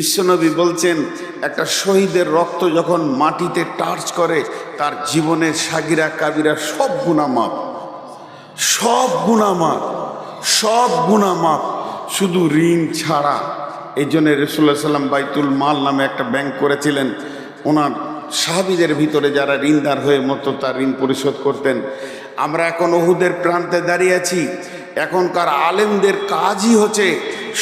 বিশ্বনবী বলছেন, একটা শহীদের রক্ত যখন মাটিতে টার্চ করে, তার জীবনের সাগিরা, কাবিরা সব গুণামাপ সব গুণামাপ সব গুণামাপ শুধু ঋণ ছাড়া। এই জন্যে রসুল্লাহ সাল্লাম বাইতুল মাল নামে একটা ব্যাংক করেছিলেন। ওনার সাহাবিদের ভিতরে যারা ঋণদার হয়ে মতো তার ঋণ পরিশোধ করতেন। আমরা এখন ওহুদের প্রান্তে দাঁড়িয়ে আছি। এখনকার আলেমদের কাজই হচ্ছে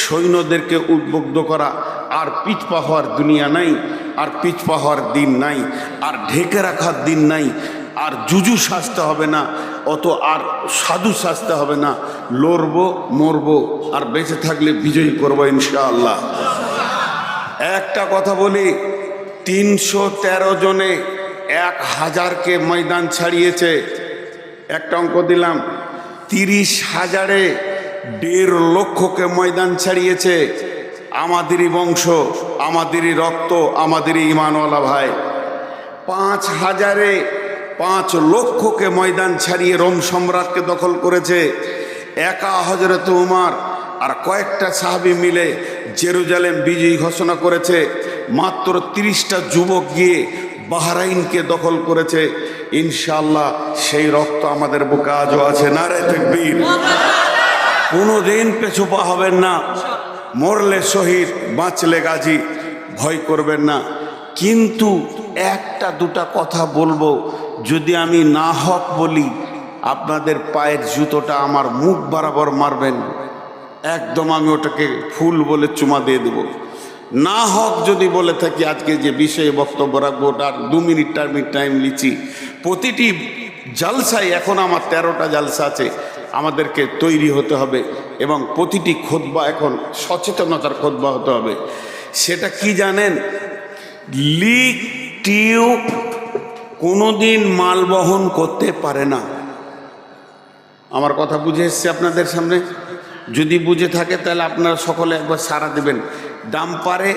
সৈন্যদেরকে উদ্বুদ্ধ করা। আর পিছপা হওয়ার দুনিয়া নাই, আর পিছপা হওয়ার দিন নাই, আর ঢেকে রাখার দিন নাই, আর জুজু সাজতে হবে না, অত আর সাধু সাজতে হবে না। লড়বো, মরবো, আর বেঁচে থাকলে বিজয়ী করব ইনশাআল্লাহ। একটা কথা বলি, তিনশো তেরো জনে এক হাজারকে ময়দান ছাড়িয়েছে। একটা অঙ্ক দিলাম, তিরিশ হাজারে দেড় লক্ষকে ময়দান ছাড়িয়েছে। আমাদেরই বংশ, আমাদেরই রক্ত, আমাদেরই ইমানওয়ালা ভাই। পাঁচ হাজারে পাঁচ লক্ষকে ময়দান ছাড়িয়ে রোম সম্রাটকে দখল করেছে একা হজরত উমার আর কয়েকটা সাহাবি মিলে জেরুজালেম বিজয়ী ঘোষণা করেছে। মাত্র তিরিশটা যুবক গিয়ে বাহরাইনকে দখল করেছে। ইনশাল্লাহ সেই রক্ত আমাদের বুকে আজও আছে। নারে তেকবীর। কোনো দিন পেছুপা হবেন না। মরলে শহীদ, বাঁচলে গাজী, ভয় করবেন না। কিন্তু একটা দুটা কথা বলব, যদি আমি না হক বলি, আপনাদের পায়ের জুতোটা আমার মুখ বরাবর মারবেন। একদম আমি ওটাকে ফুল বলে চুমা দিয়ে দেব। না হক যদি বলে থাকি, আজকে যে বিষয়ে বক্তব্য রাখব ওটার দু মিনিট টাইম টাইম লিচি প্রতিটি জালসায় এখন আমার তেরোটা জালসা আছে, আমাদেরকে তৈরি হতে হবে। এবং প্রতিটি খোদবা এখন সচেতনতার খোদবা হতে হবে। সেটা কি জানেন? লিক টিউব কোনোদিন মাল বহন করতে পারে না। আমার কথা বুঝে এসছে আপনাদের সামনে? যদি বুঝে থাকে তাহলে আপনারা সকলে একবার সারা দেবেন। ডাম্পারে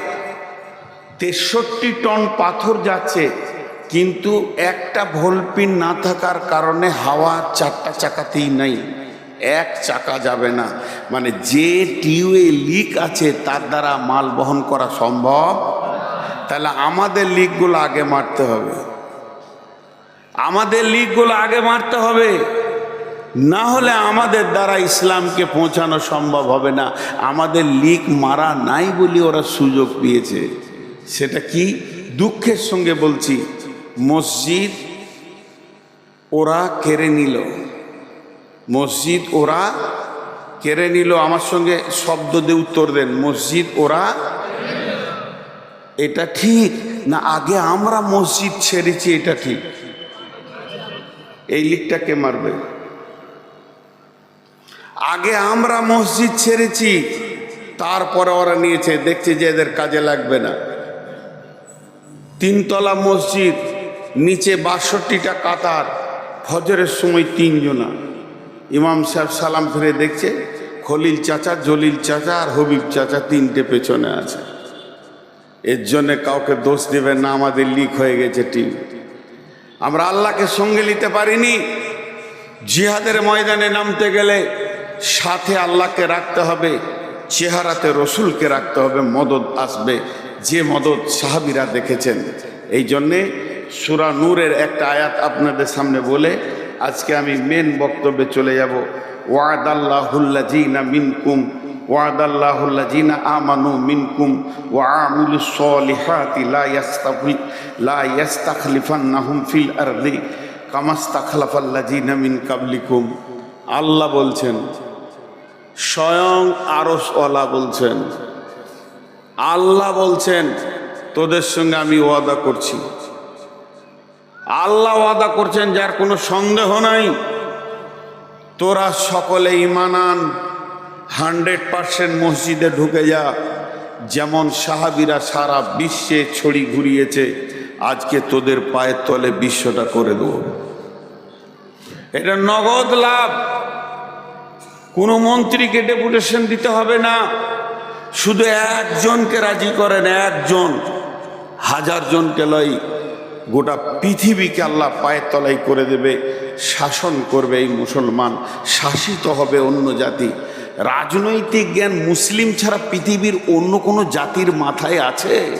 তেষট্টি টন পাথর যাচ্ছে, কিন্তু একটা ভোলপিন না থাকার কারণে হাওয়া চারটা চাকাতেই নাই। এক চাকা যাবে না। মানে যে টিউয়ে লিক আছে, তার দ্বারা মাল বহন করা সম্ভব তাহলে আমাদের লিকগুলো আগে মারতে হবে। আমাদের লিকগুলো আগে মারতে হবে। না হলে আমাদের দ্বারা ইসলামকে পৌঁছানো সম্ভব হবে না। আমাদের লিক মারা নাই বলে ওরা সুযোগ পেয়েছে। সেটা কি? দুঃখের সঙ্গে বলছি, মসজিদ ওরা কেড়ে নিল। মসজিদ ওরা কেড়ে নিল, আমার সঙ্গে শব্দ দিয়ে উত্তর দেন, মসজিদ ওরা এটা ঠিক? না, আগে আমরা মসজিদ ছেড়েছি, এটা ঠিক। এই লিকটাকে মারবে? আগে আমরা মসজিদ ছেড়েছি, তারপরে ওরা নিয়েছে, দেখছে যে এদের কাজে লাগবে না। তিনতলা মসজিদ, নিচে বাষট্টিটা কাতার, ফজরের সময় তিনজনা। ইমাম সাহেব সালাম ফিরে দেখছে, খলিল চাচা, জলিল চাচা আর হবিব চাচা তিনটে পেছনে আছে। এর জন্যে কাউকে দোষ দেবে না, আমাদের লিক হয়ে গেছে টিম। আমরা আল্লাহকে সঙ্গে নিতে পারিনি। জিহাদের ময়দানে নামতে গেলে সাথে আল্লাহকে রাখতে হবে, চেহারাতে রসুলকে রাখতে হবে, মদত আসবে। যে মদত সাহাবিরা দেখেছেন, এই জন্যে সুরা নূরের একটা আয়াত আপনাদের সামনে বলে আজকে আমি মেন বক্তব্যে চলে যাব। ওয়াদাল্লাহুল্লা জিনা মিনকুম ওয়াদাল্লাহুল্লা জিনা আমানু মিনকুম, ওয়া আমিলু সলিহাতি লা ইয়াস্তাফি, লা ইয়াস্তাখলিফান্নাহুম ফিল আরদি কামাস্তাখলাফাল্লাজিনা মিন কাবলিকুম। আল্লাহ বলছেন, স্বয়ং আরসওয়ালা বলছেন, আল্লাহ বলছেন, তোদের সঙ্গে আমি ওয়াদা করছি। আল্লাহ ওয়াদা করছেন যার কোনো সন্দেহ নাই। তোরা সকলে ইমানান হান্ড্রেড পার্সেন্ট মসজিদে ঢুকে যা। যেমন সাহাবিরা সারা বিশ্বে ছড়ি ঘুরিয়েছে, আজকে তোদের পায়ের তলে বিশ্বটা করে দেবো। এটা নগদ লাভ। কোনো মন্ত্রীকে ডেপুটেশন দিতে হবে না। শুধু একজনকে রাজি করেন, একজন। হাজার জনকে লয়। গোটা পৃথিবীকে আল্লাহ পায়ের তলাই করে দেবে, শাসন করবে এই মুসলমান, শাসিত হবে অন্য জাতি। রাজনৈতিক জ্ঞান মুসলিম ছাড়া পৃথিবীর অন্য কোনো জাতির মাথায় আছে?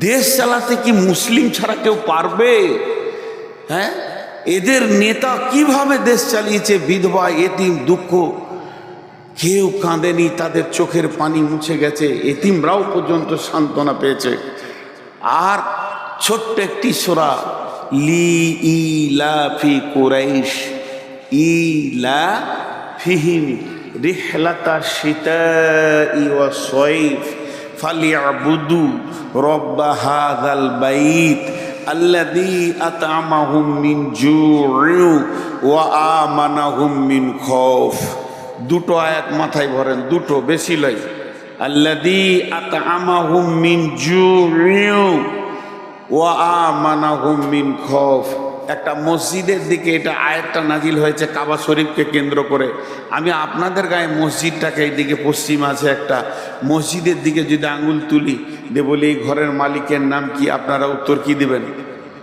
দেশ চালাতে কি মুসলিম ছাড়া কেউ পারবে? হ্যাঁ? এদের নেতা কীভাবে দেশ চালিয়েছে? বিধবা, এতিম, দুঃখ। কেউ কাঁদেনি, তাদের চোখের পানি মুছে গেছে। এতিমরাও পর্যন্ত সান্ত্বনা পেয়েছে। আর ছোট্ট একটি সোরা, লি ই লা ফি কুরাইশ, ই লা ফিহিম রিহলাতা শীতাই ওয়া সয়ফ ফালিয়াবুদু রব্বা হাযাল বাইত আল্লাযী আত'আমাহুম মিন জু'উ ওয়া আমানাহুম মিন খৌফ। দুটো আয়াত মাথায় ভরেন, দুটো, বেশি লয়। আল্লাদি আতআমাহুম মিন জুউ ওয়া আমানাহুম মিন খৌফ। একটা মসজিদের দিকে এটা আয়াতটা নাজিল হয়েছে কাবা শরীফকে কেন্দ্র করে। আমি আপনাদের গায়ে মসজিদটাকে এইদিকে পশ্চিম আছে একটা। মসজিদের দিকে যদি আঙুল তুলি দে বলি, এই ঘরের মালিকের নাম কি? আপনারা উত্তর কি দিবেন?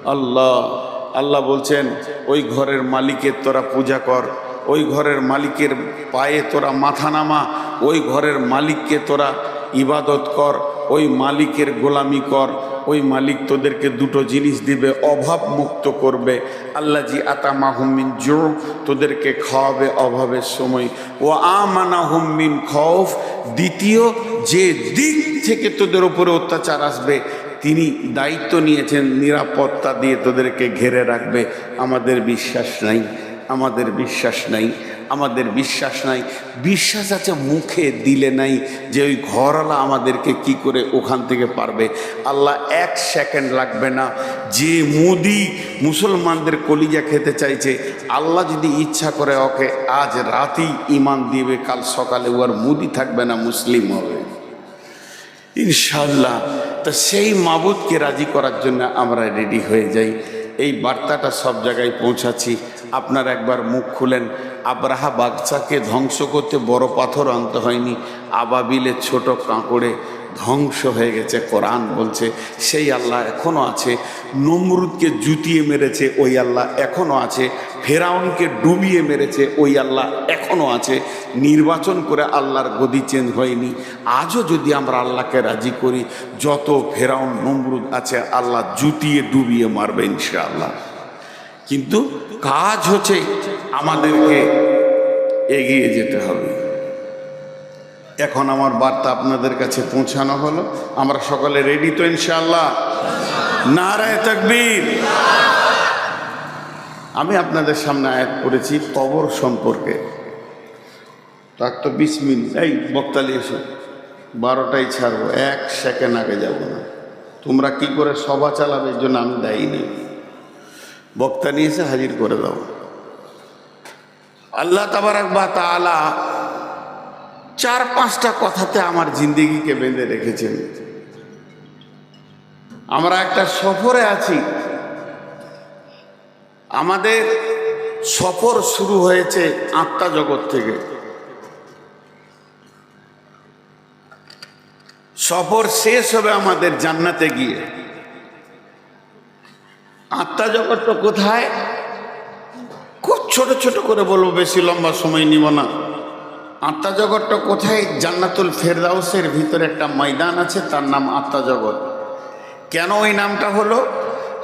আল্লাহ। আল্লাহ বলছেন, ওই ঘরের মালিকের তোরা পূজা কর। ওই ঘরের মালিকের পায়ে তোরা মাথা নামা। ওই ঘরের মালিককে তোরা ইবাদত কর। ওই মালিকের গোলামি কর, ওই মালিক তোদেরকে দুটো জিনিস দিবে, অভাব মুক্ত করবে। আল্লাহ জি আতা মাহমিন জোর তোদেরকে খাওয়াবে অভাবের সময়। ও আমানা হুম্মিন খৌফ দ্বিতীয়, যে দিক থেকে তোদের উপরে অত্যাচার আসবে, তিনি দায়িত্ব নিয়েছেন নিরাপত্তা দিয়ে তোদেরকে ঘেরে রাখবে। আমাদের বিশ্বাস নাই, আমাদের বিশ্বাস নাই। আমাদের বিশ্বাস নাই। বিশ্বাস আছে মুখে দিলে নাই যে ওই ঘরওয়ালা আমাদেরকে কি করে ওখান থেকে পারবে। আল্লাহ এক সেকেন্ড লাগবে না। যে মোদি মুসলমানদের কলিজা খেতে চাইছে, আল্লাহ যদি ইচ্ছা করে ওকে আজ রাতেই ইমান দিবে, কাল সকালে ও আর মুদি থাকবে না, মুসলিম হবে। ইনশাল্লাহ তা সেই মাবুদকে রাজি করার জন্য আমরা রেডি হয়ে যাই। এই বার্তাটা সব জায়গায় পৌঁছাচ্ছি। আপনার একবার মুখ খুলেন। আব্রাহা বাগচাকে ধ্বংস করতে বড় পাথর আনতে হয়নি। আবাবিলের ছোট কাঁকড়ে ধ্বংস হয়ে গেছে, কোরআন বলছে, সেই আল্লাহ এখনও আছে। নমরুদকে জুতিয়ে মেরেছে, ওই আল্লাহ এখনও আছে। ফেরাউনকে ডুবিয়ে মেরেছে, ওই আল্লাহ এখনও আছে। নির্বাচন করে আল্লাহর গদি চেঞ্জ হয়নি। আজও যদি আমরা আল্লাহকে রাজি করি, যত ফেরাউন, নমরুদ আছে, আল্লাহ জুতিয়ে ডুবিয়ে মারবে ইনশাআল্লাহ। কিন্তু কাজ হচ্ছে আমাদেরকে এগিয়ে যেতে হবে। এখন আমার বার্তা আপনাদের কাছে পৌঁছানো হলো। আমরা সকলে রেডি তো ইনশাআল্লাহ? নারায় তকবীর। আমি আপনাদের সামনে আয়াত করেছি কবর সম্পর্কে। তার তো বিশ মিনিট। এই বক্তালি এসো। বারোটাই ছাড়বো। এক সেকেন্ড আগে যাব না। তোমরা কি করে সভা চালাবে এর জন্য আমি দায়ী নেই। বক্তা নিয়ে এসে হাজির করে দাও। আল্লাহ তাবারাক বা তাআলা চার পাঁচটা কথাতে আমার জিন্দিগিকে বেঁধে রেখেছেন। আমরা একটা সফরে আছি। আমাদের সফর শুরু হয়েছে আত্মা জগৎ থেকে। সফর শেষ হবে আমাদের জান্নাতে গিয়ে। আত্মা জগৎ তো কোথায়? ছোট ছোট করে বলব, বেশি লম্বা সময় নিব না। আত্মা জগৎটা কোথায়? জান্নাতুল ফেরদাউসের ভিতরে একটা ময়দান আছে, তার নাম আত্মা জগৎ। কেন ওই নামটা হলো?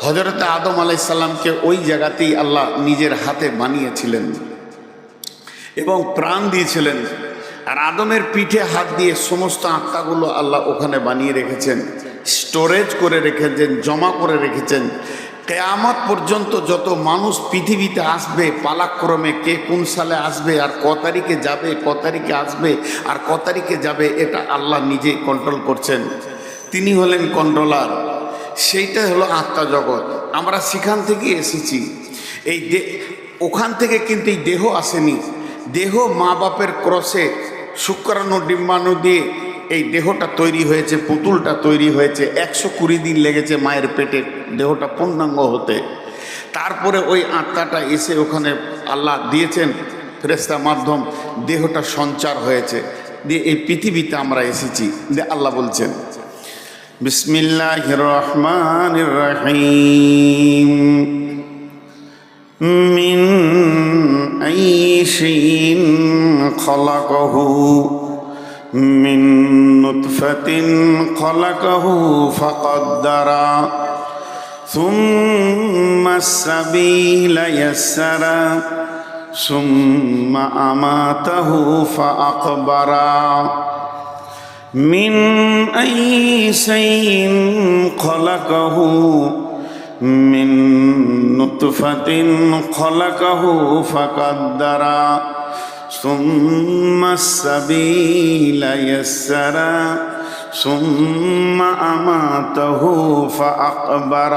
হজরত আদম আলাইসাল্লামকে ওই জায়গাতেই আল্লাহ নিজের হাতে বানিয়েছিলেন এবং প্রাণ দিয়েছিলেন। আর আদমের পিঠে হাত দিয়ে সমস্ত আত্মাগুলো আল্লাহ ওখানে বানিয়ে রেখেছেন, স্টোরেজ করে রেখেছেন, জমা করে রেখেছেন। কেয়ামত পর্যন্ত যত মানুষ পৃথিবীতে আসবে, পালাক্রমে কে কোন সালে আসবে, আর ক তারিখে যাবে, ক তারিখে আসবে, আর ক তারিখে যাবে, এটা আল্লাহ নিজে কন্ট্রোল করছেন। তিনি হলেন কন্ট্রোলার সেইটাই হলো আত্মা জগৎ। আমরা সেখান থেকে এসেছি। এই ওখান থেকে কিন্তু এই দেহ আসেনি। দেহ মা বাপের ক্রসে শুক্রাণু, ডিম্বাণু দিয়ে এই দেহটা তৈরি হয়েছে, পুতুলটা তৈরি হয়েছে, একশো কুড়ি দিন লেগেছে মায়ের পেটে, দেহটা পূর্ণাঙ্গ হতে। তারপরে ওই আত্মাটা এসে ওখানে আল্লাহ দিয়েছেন ফেরেস্তা মাধ্যম, দেহটা সঞ্চার হয়েছে। দিয়ে এই পৃথিবীতে আমরা এসেছি, দিয়ে আল্লাহ বলছেন বিসমিল্লাহ রহমান মিন খলাকহু। من نطفة خلقه فقدر ثم السبيل يسر ثم أماته فأقبر من أي شيء خلقه من نطفة خلقه فقدر ثم السبيل يسر ثم أماته فأقبر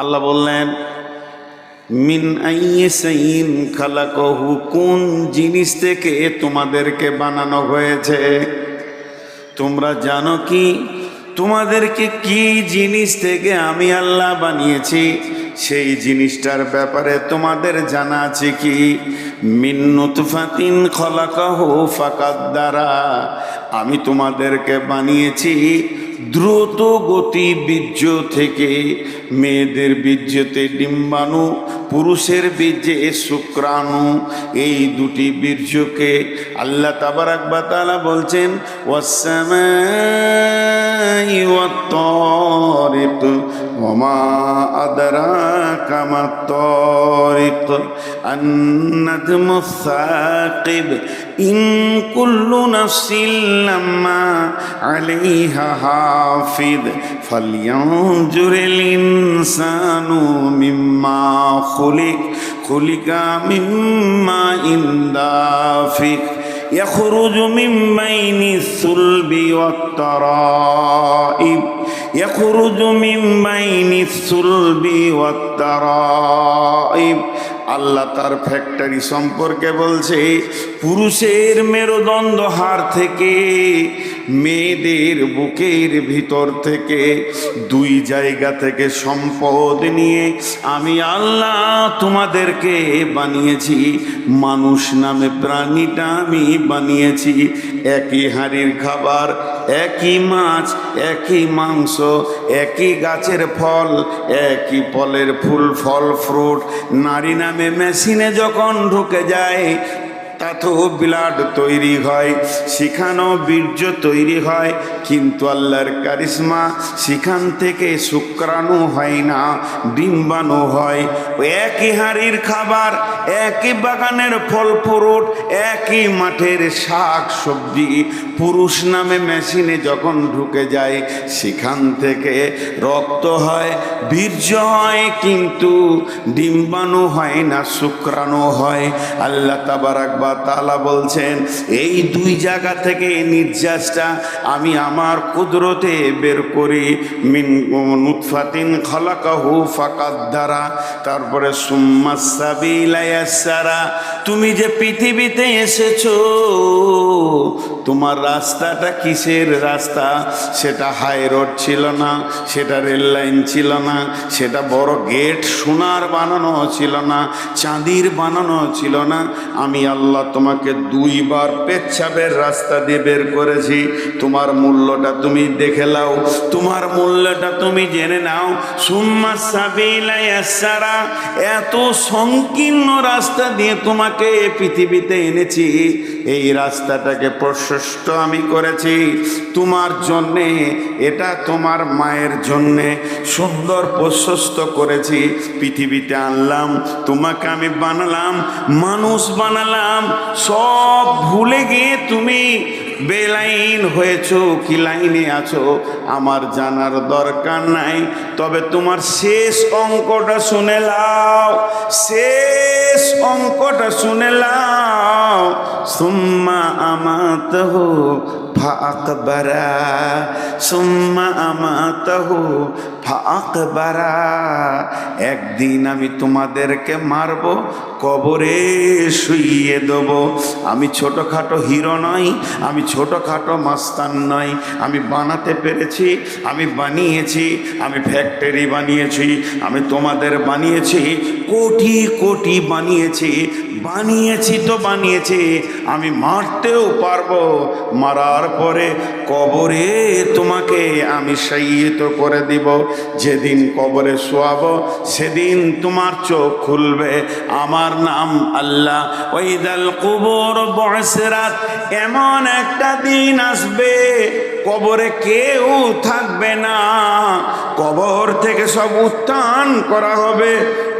আল্লাহ বললেন মিন আইসাইন খালাকহু কোন জিনিস থেকে তোমাদেরকে বানানো হয়েছে তোমরা জানো কি তোমাদেরকে কি জিনিস থেকে আমি আল্লাহ বানিয়েছি? সেই জিনিসটার ব্যাপারে তোমাদের জানা আছে কি? মিন্নুতফাতিন খলাকাহু ফাকাদ দ্বারা আমি তোমাদেরকে বানিয়েছি দ্রুত গতি বীর্য থেকে। মেয়েদের বীর্যতে ডিম্বাণু পুরুষের বীর্যে শুক্রাণু এই দুটি বীর্যকে আল্লাহ তাবারাক বা তাআলা বলছেন ওয়াসসামাই ওয়াত-তারিক ওমা আদরাকা মাত-তারিক আন-নাজমু الثاقب إن كل نفس لما عليها حافظ فلينظر الإنسان مما خلق خلق مما إن دافق يخرج من بين الصلب والترائب يخرج من بين الصلب والترائب আল্লাহ তার ফ্যাক্টরি সম্পর্কে বলছে পুরুষের মেরুদণ্ড হাড় থেকে মেয়েদের বুকের ভিতর থেকে দুই জায়গা থেকে সম্পদ নিয়ে আমি আল্লাহ তোমাদেরকে বানিয়েছি। মানুষ নামে প্রাণীটা আমি বানিয়েছি। একই হাঁড়ির খাবার, একই মাছ, একই মাংস, একই গাছের ফল, একই ফলের ফুল, ফল, ফ্রুট। নারী নামে মেশিনে যখন ঢুকে যায় তাতেও ব্লাড তৈরি হয় সেখানেও বীর্য তৈরি হয়, কিন্তু আল্লাহর কারিশমা সেখান থেকে শুক্রাণু হয় না, ডিম্বাণু হয়। একই হাঁড়ির খাবার, একই বাগানের ফল ফ্রুট, একই মাঠের শাক সবজি। পুরুষ নামে মেশিনে যখন ঢুকে যায় সেখান থেকে রক্ত হয়, বীর্য হয়, কিন্তু ডিম্বাণু হয় না, শুক্রাণু হয়। আল্লাহ তাবারাক বা তালা বলছেন, এই দুই জায়গা থেকে নির্যাসটা আমি আমার কুদরতে বের করি। মিন নুৎফাতিন খলাকাহু ফাকাদ দ্বারা তারপরে সুম্মাসাবিলায়াসারা তুমি যে পৃথিবীতে এসেছ, তোমার রাস্তাটা কিসের রাস্তা? সেটা হাই রোড ছিল না, সেটা রেল লাইন ছিল না, সেটা বড় গেট সোনার বানানো ছিল না, চাঁদির বানানো ছিল না। আমি আল্লাহ তোমাকে দুইবার পেচ্ছাপের রাস্তা দিয়ে বের করেছি। তোমার মূল্যটা তুমি দেখে লাও তোমার মূল্যটা তুমি জেনে নাও। সুম্মা সাবিলায়াসারা এত সংকীর্ণ রাস্তা দিয়ে তোমাকে পৃথিবীতে এনেছি। এই রাস্তাটাকে প্রশস্ত আমি করেছি। তোমার জন্যে, এটা তোমার মায়ের জন্যে সুন্দর প্রশস্ত করেছি। পৃথিবীতে আনলাম, তোমাকে আমি বানালাম, মানুষ বানালাম, সব ভুলে গিয়ে তুমি বেলাইন হয়েছো, কি লাইনে আছো, আমার জানার দরকার নাই। তবে তোমার শেষ অঙ্কটা শুনে লাও, শেষ অঙ্কটা শুনে লাও। সুম্মা আমাতহ ফাকবারা সুম্মা আমাতহ ফাকবারা একদিন আমি তোমাদেরকে মারব, কবরে শুইয়ে দেব। আমি ছোটোখাটো হিরো নই, আমি ছোটোখাটো মাস্তান নই। আমি বানাতে পেরেছি, আমি বানিয়েছি, আমি ফ্যাক্টরি বানিয়েছি, আমি তোমাদের বানিয়েছি, কোটি কোটি বানিয়েছি। বানিয়েছি তো বানিয়েছি, আমি মারতেও পারব। মারার পরে কবরে তোমাকে আমি সাইয়িত করে দিব। যেদিন কবরে শোয়াবো, সেদিন তোমার চোখ খুলবে। আমার নাম আল্লাহ। ওইদাল কুবর বয়সেরাত এমন একটা দিন আসবে, কবরে কেউ থাকবে না। কবর থেকে সব উত্থান করা হবে।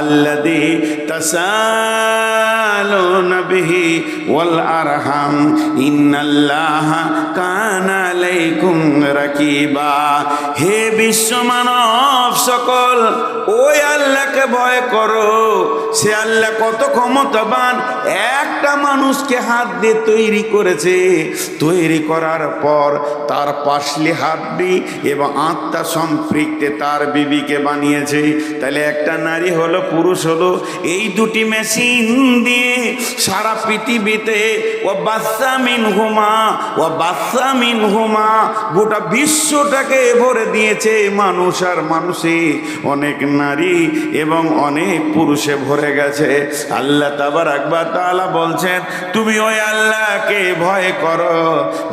আল্লাযী তাসালুনা বিহি ওয়াল আরহাম ইন্নাল্লাহা কানা আলাইকুম রাকিবা হে বিশ্ব মানব সকল, ওই আল্লাহকে ভয় করো। সে আল্লাহ কত ক্ষমতাবান, একটা মানুষকে হাত দিয়ে তৈরি করেছে। তৈরি করার পর তার পাশলি হাড্ডি এবং আত্মা সম্পৃক্তে তার বিবিকে বানিয়েছে। তাহলে একটা নারী হলো পুরুষ হলো, এই দুটি মেশিন দিয়ে সারা পৃথিবীতে ও বাচ্চা মিন হুমা ও বাচ্চা মিন হুমা গোটা বিশ্বটাকে ভরে দিয়েছে মানুষ আর মানুষে অনেক নারী এবং অনেক পুরুষে ভরে গেছে। আল্লাহ তাবার একবার তাআলা বলছেন, তুমি ওই আল্লাহকে ভয় করো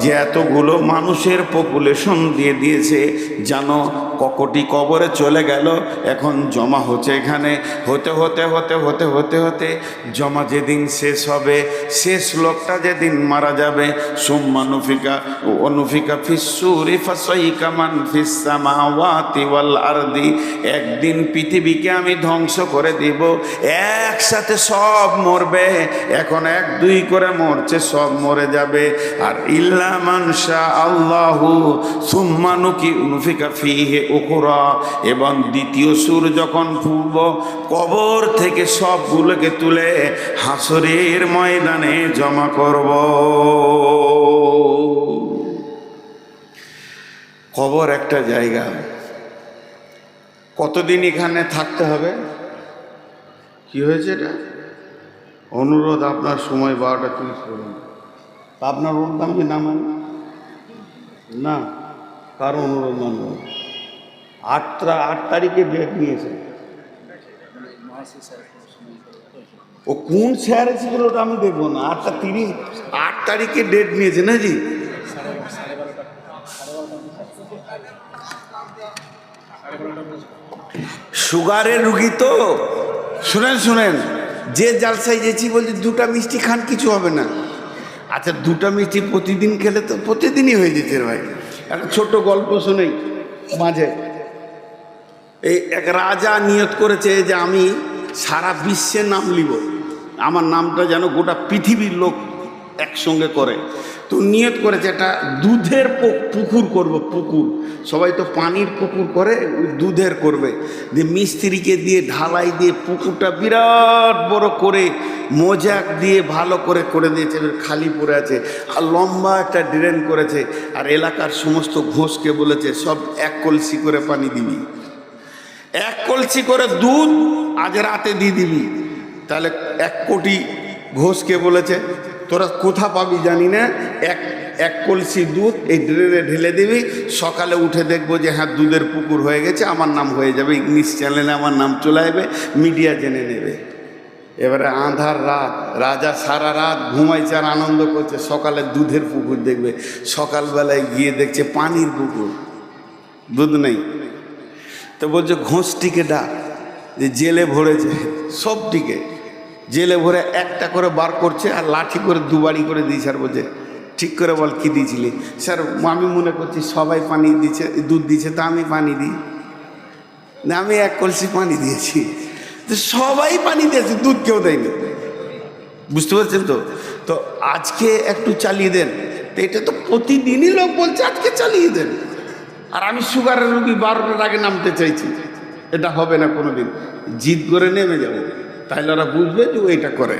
যে এতগুলো মানুষের পপুলেশন দিয়ে দিয়েছে। জানো ককটি কবরে চলে গেল। এখন জমা হচ্ছে এখানে। হতে হতে হতে হতে হতে হতে জমা যেদিন শেষ হবে, শেষ লোকটা যেদিন মারা যাবে। সুম্মানুফিকা অনুফিকা ফিসুরি ফাসাইকা মান ফিস সামাওয়াতি ওয়াল আরদি। একদিন পৃথিবীকে আমি ধ্বংস করে দিব। একসাথে সব মরবে। এখন এক, দুই করে মরছে, সব মরে যাবে। আর ইল্লা মানসা আল্লাহু সুম্মানুকি উনুফিকা ফিহে উখরা এবং দ্বিতীয় সুর যখন ফুলব কবর থেকে সবগুলোকে তুলে হাসরের ময়দানে জমা করব। কবর একটা জায়গা। কতদিন এখানে থাকতে হবে? কি হয়েছে এটা? অনুরোধ আপনার সময় বারোটা তিরিশ করুন। আপনার অনুদান কি? না মানে? না, কারও অনুরোধ মানব না। আটটা আট তারিখে নিয়েছে ও কোন স্যার এসেছিল ওটা আমি দেখব না। আটটা তিরিশ আট তারিখে ডেট নিয়েছে না জি সুগারের রুগী তো? শুনেন শুনেন। যে জালসাই যেছি বলছে দুটা মিষ্টি খান, কিছু হবে না। আচ্ছা দুটা মিষ্টি প্রতিদিন খেলে তো প্রতিদিনই হয়ে যেতে ভাই একটা ছোট গল্প শুনেই, মাঝে। এই এক রাজা নিয়ত করেছে যে আমি সারা বিশ্বের নাম লিব। আমার নামটা যেন গোটা পৃথিবীর লোক একসঙ্গে করে। তো নিয়ত করেছে একটা দুধের পুকুর করব, পুকুর। সবাই তো পানির পুকুর করে, দুধের করবে। দিয়ে মিস্ত্রিকে দিয়ে ঢালাই দিয়ে পুকুরটা বিরাট বড় করে মোজাক দিয়ে ভালো করে করে দিয়েছে, খালি পড়ে আছে আর লম্বা একটা ড্রেন করেছে। আর এলাকার সমস্ত ঘোষকে বলেছে, সব এক কলসি করে পানি দিবি। এক কলসি করে দুধ আজ রাতে দিয়ে দিবি। তাহলে এক কোটি ঘোষকে বলেছে, তোরা কোথা পাবি জানি না। এক এক কলসি দুধ এই ড্রেনে ঢেলে দিবি। সকালে উঠে দেখব যে হ্যাঁ দুধের পুকুর হয়ে গেছে, আমার নাম হয়ে যাবে। ইংলিশ চ্যানেলে আমার নাম চলে আসবে, মিডিয়া জেনে নেবে। এবারে আধার রাত, রাজা সারা রাত ঘুমাইছে আর আনন্দ করছে। সকালে দুধের পুকুর দেখবে, সকালবেলায় গিয়ে দেখছে পানির পুকুর। দুধ নেই। তো বলছে, ঘোষটিকে ডাক। যে জেলে ভরেছে, সবটিকে। জেলে ভরে একটা করে বার করছে আর লাঠি করে দুবারি করে দিয়েছে। আর বলছে, ঠিক করে বল, কী দিয়েছিলি? স্যার, আমি মনে করছি সবাই পানি দিচ্ছে দুধ দিচ্ছে তা আমি পানি দিই। না, আমি এক কলসি পানি দিয়েছি। তো সবাই পানি দিয়েছে, দুধ কেউ দেয়নি। বুঝতে পারছেন তো? তো আজকে একটু চালিয়ে দেন। তো এটা তো প্রতিদিনই লোক বলছে, আজকে চালিয়ে দেন। আর আমি সুগারের রুগী বারোটার আগে নামতে চাইছি। এটা হবে না কোনোদিন। জিদ করে নেমে যাব। তাইলে ওরা বুঝবে যে এটা করে।